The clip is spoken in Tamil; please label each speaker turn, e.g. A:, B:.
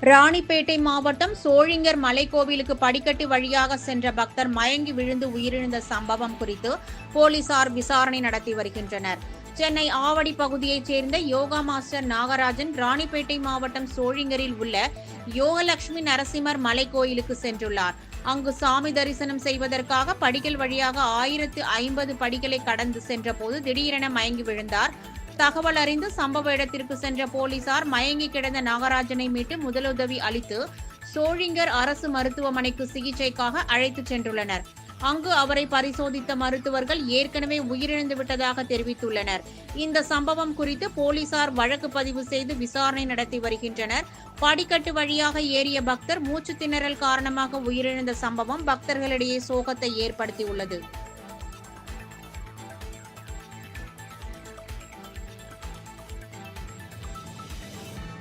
A: ராணிப்பேட்டை மாவட்டம் சோழிங்கர் மலைக்கோவிலுக்கு படிக்கட்டு வழியாக சென்ற பக்தர் மயங்கி விழுந்து உயிரிழந்த சம்பவம் குறித்து போலீசார் விசாரணை நடத்தி வருகின்றனர். சென்னை ஆவடி பகுதியைச் சேர்ந்த யோகா மாஸ்டர் நாகராஜன் ராணிப்பேட்டை மாவட்டம் சோழிங்கரில் உள்ள யோகலட்சுமி நரசிம்மர் மலைக்கோயிலுக்கு சென்றுள்ளார். அங்கு சாமி தரிசனம் செய்வதற்காக படிகள் வழியாக ஆயிரத்து ஐம்பது படிகளை கடந்து சென்றபோது திடீரென மயங்கி விழுந்தார் தகவல் அறிந்து சம்பவ இடத்திற்கு சென்ற போலீசார் மயங்கி கிடந்த நாகராஜனை மீட்டு முதலுதவி அளித்து சோழிங்கர் அரசு மருத்துவமனைக்கு சிகிச்சைக்காக அழைத்துச் சென்றுள்ளனர். அங்கு அவரை பரிசோதித்த மருத்துவர்கள் ஏற்கனவே உயிரிழந்து விட்டதாக தெரிவித்துள்ளனர். இந்த சம்பவம் குறித்து போலீசார் வழக்கு பதிவு செய்து விசாரணை நடத்தி வருகின்றனர். படிக்கட்டு வழியாக ஏறிய பக்தர் மூச்சு திணறல் காரணமாக உயிரிழந்த சம்பவம் பக்தர்களிடையே சோகத்தை ஏற்படுத்தியுள்ளது.